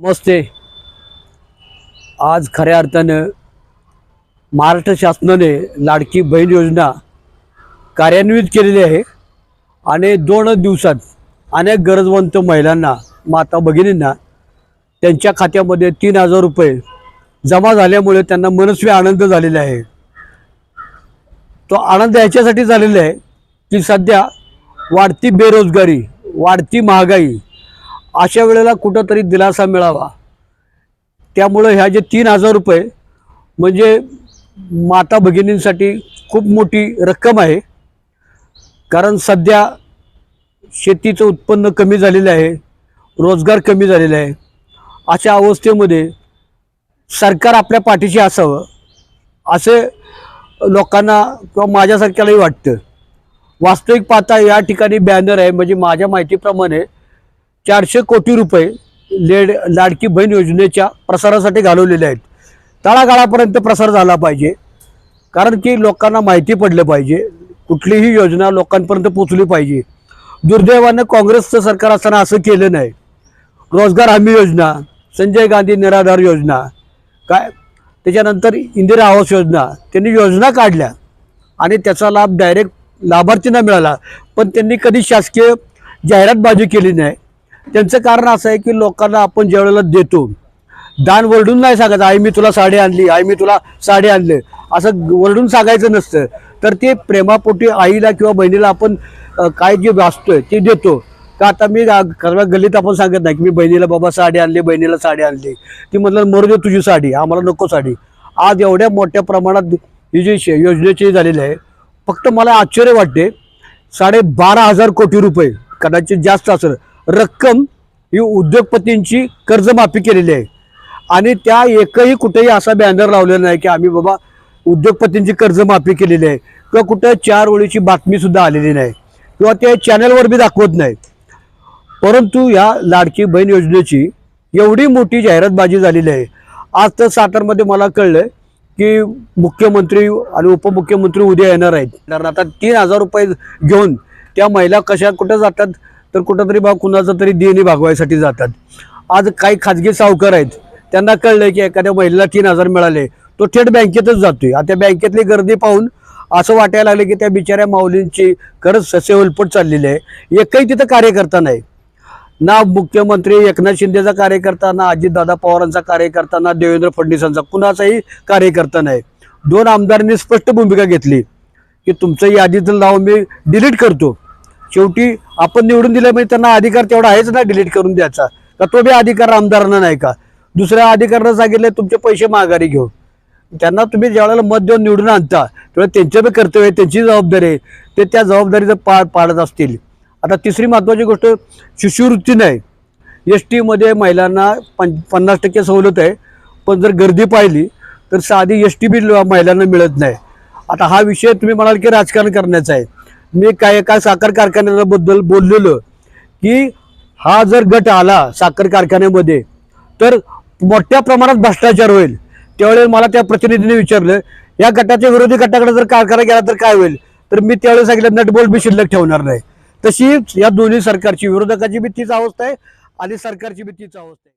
नमस्ते. आज खऱ्या अर्थानं महाराष्ट्र शासनाने लाडकी बहीण योजना कार्यान्वित केलेली आहे आणि दोन दिवसात अनेक गरजवंत महिलांना माता भगिनींना त्यांच्या खात्यामध्ये तीन हजार रुपये जमा झाल्यामुळे त्यांना मनस्वी आनंद झालेला आहे. तो आनंद याच्यासाठी झालेला आहे की सध्या वाढती बेरोजगारी वाढती महागाई अशा वेळेला कुठंतरी दिलासा मिळावा. त्यामुळं ह्या जे तीन हजार रुपये म्हणजे माता भगिनींसाठी खूप मोठी रक्कम आहे. कारण सध्या शेतीचं उत्पन्न कमी झालेलं आहे रोजगार कमी झालेला आहे. अशा अवस्थेमध्ये सरकार आपल्या पाठीशी असावं असे लोकांना किंवा माझ्यासारख्यालाही वाटतं. वास्तविक पाहता या ठिकाणी बॅनर आहे म्हणजे माझ्या माहितीप्रमाणे चारशे कोटी रुपये लेड लाडकी बहीण योजनेच्या प्रसारासाठी घालवलेले आहेत. तळागाळापर्यंत प्रसार झाला पाहिजे. कारण की लोकांना माहिती पडलं पाहिजे. कुठलीही योजना लोकांपर्यंत पोचली पाहिजे. दुर्दैवानं काँग्रेसचं सरकार असताना असं केलं नाही. रोजगार हमी योजना संजय गांधी निराधार योजना काय? त्याच्यानंतर इंदिरा आवास योजना त्यांनी योजना काढल्या. आणि त्याचा लाभ डायरेक्ट लाभार्थींना मिळाला. पण त्यांनी कधी शासकीय जाहिरातबाजी केली नाही. त्यांचं कारण असं आहे की लोकांना आपण ज्यावेळेला देतो दान वरडून नाही सांगायचं आई मी तुला साडी आणली आई मी तुला साडी आणले. असं वरडून सांगायचं नसतं. तर ते प्रेमापोटी आईला किंवा बहिणीला आपण काय जे वाचतोय ते देतो. का आता मी गा- गल्लीत आपण सांगत नाही की मी बहिणीला बाबा साडी आणली बहिणीला साडी आणली. ती म्हटलं मरू दे तुझी साडी आम्हाला नको साडी. आज एवढ्या मोठ्या प्रमाणात ही जी योजनेची झालेली आहे फक्त मला आश्चर्य वाटते साडे बारा हजार कोटी रुपये कदाचित जास्त असेल रक्कम ही उद्योगपतींची कर्जमाफी केलेली आहे. आणि त्या एकही कुठेही असा बॅनर लावलेला नाही की आम्ही बाबा उद्योगपतींची कर्जमाफी केलेली आहे. किंवा कुठं चार ओळीची बातमीसुद्धा आलेली नाही. किंवा ते चॅनलवर बी दाखवत नाही. परंतु या लाडकी बहीण योजनेची एवढी मोठी जाहिरातबाजी झालेली आहे. आज तर सातारमध्ये मला कळलं की मुख्यमंत्री आणि उपमुख्यमंत्री उद्या येणार आहेत. कारण आता तीन हजार रुपये घेऊन त्या महिला कशा कुठं जातात तर कुठंतरी बा कुणाचं तरी देणी भागवायसाठी जातात. आज काही खाजगी सावकार आहेत त्यांना कळलं की एखाद्या महिलेला तीन हजार मिळाले. तो थेट बँकेतच जातोय. आता बँकेतली गर्दी पाहून असं वाटायला लागलं की त्या बिचाऱ्या माऊलींची खरंच ससेवलपट चाललेली आहे. एकही तिथं कार्यकर्ता नाही. ना मुख्यमंत्री एकनाथ शिंदेचा कार्यकर्ता ना अजितदादा पवारांचा कार्यकर्ता ना देवेंद्र फडणवीसांचा कुणाचाही कार्यकर्ता नाही. दोन आमदारांनी स्पष्ट भूमिका घेतली की तुमचं यादीतलं नाव मी डिलीट करतो. शेवटी आपण निवडून दिलं म्हणजे त्यांना अधिकार तेवढा आहेच ना डिलीट करून द्यायचा. का तो बी अधिकार आमदारांना नाही का? दुसऱ्या अधिकाऱ्यांना सांगितलं तुमचे पैसे माघारी घेऊ त्यांना तुम्ही ज्यावेळेला मत देऊन निवडून आणता तेव्हा त्यांचं बी कर्तव्य आहे त्यांची जबाबदारी आहे. ते त्या जबाबदारीचं पा पाळत असतील. आता तिसरी महत्त्वाची गोष्ट शिष्यवृत्ती नाही. एस टीमध्ये महिलांना पं पन्नास टक्के सवलत आहे. पण जर गर्दी पाहिली तर साधी एस टी बी महिलांना मिळत नाही. आता हा विषय तुम्ही म्हणाल की राजकारण करण्याचा आहे. मी काय एका साखर कारखान्याबद्दल बोललेलो की हा जर गट आला साखर कारखान्यामध्ये तर मोठ्या प्रमाणात भ्रष्टाचार होईल. त्यावेळेस मला त्या प्रतिनिधीने विचारलं या गटाच्या विरोधी गटाकडे जर कारखाना गेला तर काय होईल? तर मी त्यावेळेस सांगितलं नटबोल्ट बी शिल्लक ठेवणार नाही. तशीच या दोन्ही सरकारची विरोधकाची बी तीच अवस्था आहे आणि सरकारची बी तीच अवस्था आहे.